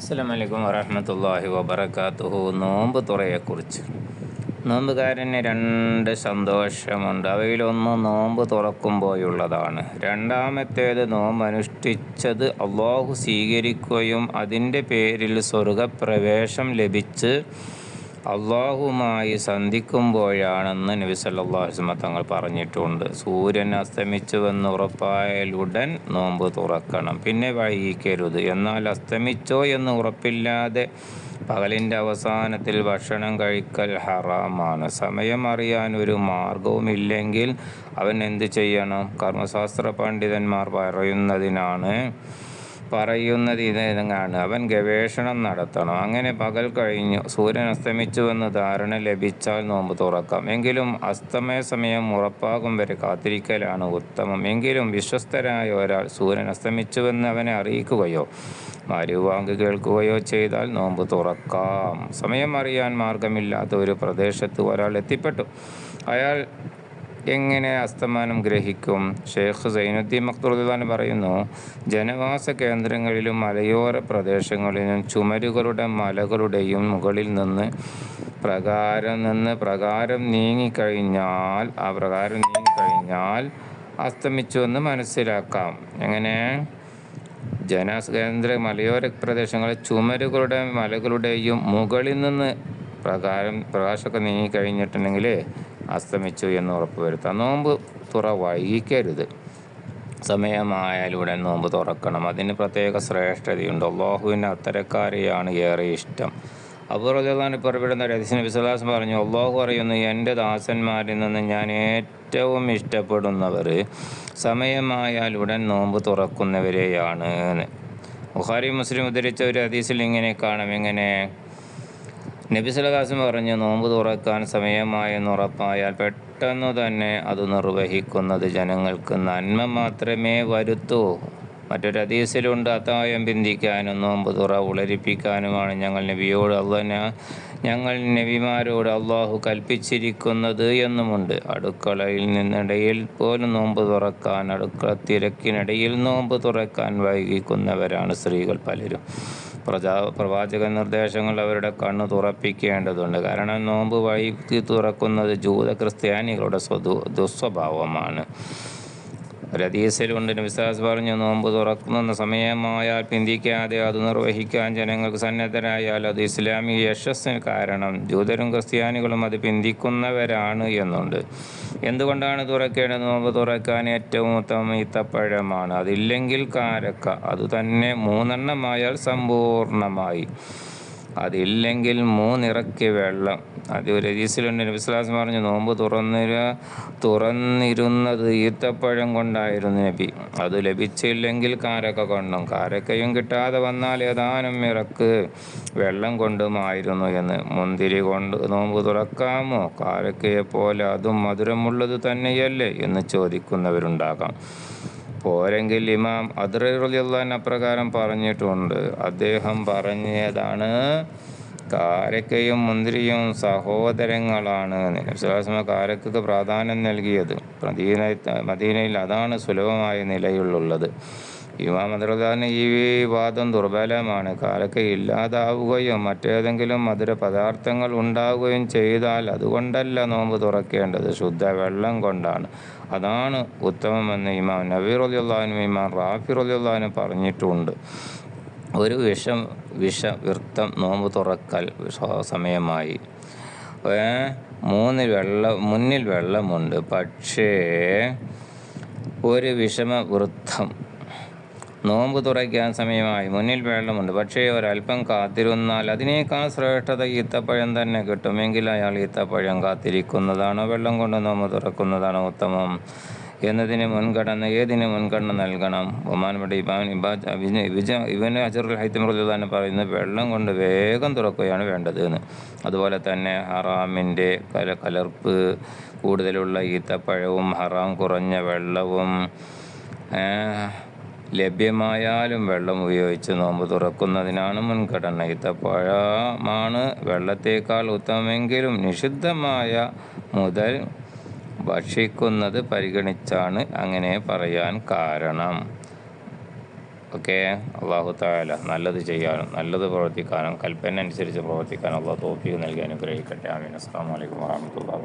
അസ്സലാമലൈക്കും വറഹമത്തല്ലാഹി വബർക്കാത്തുഹു നോമ്പ് തുറയെക്കുറിച്ച്. നോമ്പുകാരന് രണ്ട് സന്തോഷമുണ്ട്. അവയിലൊന്ന് നോമ്പ് തുറക്കുമ്പോഴുള്ളതാണ്. രണ്ടാമത്തേത് നോമ്പ് അനുഷ്ഠിച്ചത് അള്ളാഹു സ്വീകരിക്കുകയും അതിന്റെ പേരിൽ സ്വർഗപ്രവേശം ലഭിച്ച് അള്ളാഹുമായി സന്ധിക്കുമ്പോഴാണെന്ന് നബി തങ്ങൾ പറഞ്ഞിട്ടുണ്ട്. സൂര്യൻ അസ്തമിച്ചുവെന്ന് ഉറപ്പായാലുടൻ നോമ്പ് തുറക്കണം. പിന്നെ വൈകിക്കരുത്. എന്നാൽ അസ്തമിച്ചോ എന്ന് ഉറപ്പില്ലാതെ പകലിന്റെ അവസാനത്തിൽ ഭക്ഷണം കഴിക്കൽ ഹറാമാണ്. സമയം അറിയാൻ ഒരു മാർഗവുമില്ലെങ്കിൽ അവൻ എന്ത് ചെയ്യണം? കർമ്മശാസ്ത്ര പണ്ഡിതന്മാർ പറയുന്നതിനാണ് പറയുന്നത് ഇതാണ് അവൻ ഗവേഷണം നടത്തണം. അങ്ങനെ പകൽ കഴിഞ്ഞു. സൂര്യൻ അസ്തമിച്ചുവെന്ന് ധാരണ ലഭിച്ചാൽ നോമ്പ് തുറക്കാം. എങ്കിലും അസ്തമയ സമയം ഉറപ്പാകും വരെ കാത്തിരിക്കലാണ് ഉത്തമം. എങ്കിലും വിശ്വസ്തരായ ഒരാൾ സൂര്യൻ അസ്തമിച്ചുവെന്ന് അവനെ അറിയിക്കുകയോ മരുവാങ്ക് കേൾക്കുകയോ ചെയ്താൽ നോമ്പ് തുറക്കാം. സമയം അറിയാൻ മാർഗമില്ലാത്ത ഒരു പ്രദേശത്ത് ഒരാൾ എത്തിപ്പെട്ടു. അയാൾ എങ്ങനെ അസ്തമാനം ഗ്രഹിക്കും? ഷെയ്ഖ് സൈനുദ്ദീൻ മക്തുറുദ്ദാൻ പറയുന്നു ജനവാസ കേന്ദ്രങ്ങളിലും മലയോര പ്രദേശങ്ങളിലും ചുമരുകളുടെ മലകളുടെയും മുകളിൽ നിന്ന് പ്രകാരം നിന്ന് പ്രകാരം നീങ്ങിക്കഴിഞ്ഞാൽ ആ പ്രകാരം നീങ്ങിക്കഴിഞ്ഞാൽ അസ്തമിച്ചുവെന്ന് മനസ്സിലാക്കാം. എങ്ങനെ? ജനകേന്ദ്ര മലയോര പ്രദേശങ്ങളിൽ ചുമരുകളുടെ മലകളുടെയും മുകളിൽ നിന്ന് പ്രകാരം പ്രകാശമൊക്കെ നീങ്ങിക്കഴിഞ്ഞിട്ടുണ്ടെങ്കിൽ അസ്തമിച്ചു എന്ന് ഉറപ്പുവരുത്താം. നോമ്പ് തുറ വൈകിക്കരുത് സമയമായാലുടൻ നോമ്പ് തുറക്കണം. അതിന് പ്രത്യേക ശ്രേഷ്ഠതയുണ്ട്. അള്ളാഹുവിന്റെ അത്തരക്കാരെയാണ് ഏറെ ഇഷ്ടം. അബുറജാൻ പുറപ്പെടുന്ന രഹസ്യ വിശ്വാസം പറഞ്ഞു അള്ളാഹു പറയുന്നു എന്റെ ദാസന്മാരിൽ നിന്ന് ഞാൻ ഏറ്റവും ഇഷ്ടപ്പെടുന്നവർ സമയമായാൽ ഉടൻ നോമ്പ് തുറക്കുന്നവരെയാണ്. ബുഹാരി മുസ്ലിം ഉദ്ധരിച്ച ഒരു ഹദീസിൽ ഇങ്ങനെ കാണാം. എങ്ങനെ? നബി സലദാസം പറഞ്ഞു നോമ്പ് തുറക്കാൻ സമയമായെന്ന് ഉറപ്പായാൽ പെട്ടെന്ന് തന്നെ അത് നിർവഹിക്കുന്നത് ജനങ്ങൾക്ക് നന്മ മാത്രമേ വരുത്തൂ. മറ്റൊരു അതീസിലുണ്ട് അത്തായം പിന്തിക്കാനും നോമ്പ് തുറ ഉളരിപ്പിക്കാനുമാണ് ഞങ്ങൾ നബിയോട് അള്ളന ഞങ്ങൾ നബിമാരോട് അള്ളാഹു കൽപ്പിച്ചിരിക്കുന്നത് എന്നുമുണ്ട്. അടുക്കളയിൽ നിന്നിടയിൽ പോലും നോമ്പ് തുറക്കാൻ അടുക്കള തിരക്കിനിടയിൽ നോമ്പ് തുറക്കാൻ വൈകിക്കുന്നവരാണ് സ്ത്രീകൾ പലരും. പ്രജാ പ്രവാചക നിർദ്ദേശങ്ങൾ അവരുടെ കണ്ണ് തുറപ്പിക്കേണ്ടതുണ്ട്. കാരണം നോമ്പ് വൈകി തുറക്കുന്നത് ജൂത ക്രിസ്ത്യാനികളുടെ സ്വതു ദുസ്വഭാവമാണ്. രതീസിലുണ്ട് വിശ്വാസ് പറഞ്ഞു നോമ്പ് തുറക്കുന്ന സമയമായാൽ പിന്തിക്കാതെ അത് നിർവഹിക്കാൻ ജനങ്ങൾക്ക് സന്നദ്ധരായാൽ അത് ഇസ്ലാമിക യശസ്സിന് കാരണം. ജൂതരും ക്രിസ്ത്യാനികളും അത് പിന്തിക്കുന്നവരാണ് എന്നുണ്ട്. എന്തുകൊണ്ടാണ് തുറക്കേണ്ടത്? നോമ്പ് തുറക്കാൻ ഏറ്റവും ഉത്തമം ഈത്തപ്പഴമാണ്. അതില്ലെങ്കിൽ കാരക്ക. അത് തന്നെ മൂന്നെണ്ണമായാൽ സമ്പൂർണമായി അതില്ലെങ്കിൽ മൂന്നിറക്കി വെള്ളം. അത് ഒരു ഹദീസിലുണ്ട് നബിസ്ലാസം പറഞ്ഞു നോമ്പ് തുറന്നിര തുറന്നിരുന്നത് ഈത്തപ്പഴം കൊണ്ടായിരുന്നു നബി. അത് ലഭിച്ചില്ലെങ്കിൽ കാരക്ക കൊണ്ടും. കാരക്കയും കിട്ടാതെ വന്നാൽ ഏതാനും ഇറക്ക് വെള്ളം കൊണ്ടുമായിരുന്നു എന്ന്. മുന്തിരി കൊണ്ട് നോമ്പ് തുറക്കാമോ? കാരക്കയെ പോലെ അതും മധുരമുള്ളത് തന്നെയല്ലേ? എന്ന് ചോദിക്കുന്നവരുണ്ടാകാം. പോരെങ്കിൽ ഇമാം അദ്രിയുള്ള അപ്രകാരം പറഞ്ഞിട്ടുണ്ട്. അദ്ദേഹം പറഞ്ഞതാണ് കാരക്കയും മുന്തിരിയും സഹോദരങ്ങളാണ്. വിശ്വാസമ കാരക്കക്ക് പ്രാധാന്യം നൽകിയത്. മദീന മദീനയിൽ അതാണ് സുലഭമായ നിലയിലുള്ളത് ഇമാം ഈ വാദം ദുർബലമാണ്. കാലക്ക് ഇല്ലാതാവുകയും മറ്റേതെങ്കിലും മധുര പദാർത്ഥങ്ങൾ ഉണ്ടാവുകയും ചെയ്താൽ അതുകൊണ്ടല്ല നോമ്പ് തുറക്കേണ്ടത്. ശുദ്ധ വെള്ളം കൊണ്ടാണ്. അതാണ് ഉത്തമമെന്ന് ഇമാം നബീർ അലിയുള്ളഹാനും ഇമാം റാഫിർ അലിയുള്ളഹാനും പറഞ്ഞിട്ടുണ്ട്. ഒരു വിഷം വിഷവൃത്തം നോമ്പ് തുറക്കൽ സമയമായി. മൂന്ന് വെള്ളം മുന്നിൽ വെള്ളമുണ്ട്. പക്ഷേ ഒരു വിഷമവൃത്തം നോമ്പ് തുറയ്ക്കാൻ സമയമായി. മുന്നിൽ വെള്ളമുണ്ട്. പക്ഷേ ഒരല്പം കാത്തിരുന്നാൽ അതിനേക്കാൾ ശ്രേഷ്ഠത ഈത്തപ്പഴം തന്നെ കിട്ടുമെങ്കിൽ അയാൾ ഈത്തപ്പഴം കാത്തിരിക്കുന്നതാണോ? വെള്ളം കൊണ്ട് നോമ്പ് തുറക്കുന്നതാണോ ഉത്തമം? എന്നതിന് മുൻഗണന ഏതിന് മുൻഗണന നൽകണം? ഒമാനപ്പെട്ട ഇബാൻ അജറുൽ ഹൈത്തമുറുദ്ദാൻ പറയുന്നത് വെള്ളം കൊണ്ട് വേഗം തുറക്കുകയാണ് വേണ്ടത് എന്ന്. അതുപോലെ തന്നെ ഹറാമിന്റെ കല കലർപ്പ് കൂടുതലുള്ള ഈത്തപ്പഴവും ഹറാം കുറഞ്ഞ വെള്ളവും ലഭ്യമായാലും വെള്ളം ഉപയോഗിച്ച് നോമ്പ് തുറക്കുന്നതിനാണ് മുൻഗണന ഇത്തപ്പഴമാണ് വെള്ളത്തേക്കാൾ ഉത്തമമെങ്കിലും നിഷിദ്ധമായ മുതൽ ഭക്ഷിക്കുന്നത് പരിഗണിച്ചാണ് അങ്ങനെ പറയാൻ കാരണം. ഓക്കെ? അള്ളാഹു താല നല്ലത് ചെയ്യാനും നല്ലത് പ്രവർത്തിക്കാനും കൽപ്പന അനുസരിച്ച് പ്രവർത്തിക്കാനും അള്ളാഹു തോഫിക്ക് നൽകി അനുഗ്രഹിക്കട്ടെ. ആമീൻ. അസ്സാം വലൈക്കും വാഹമത്തല്ലാ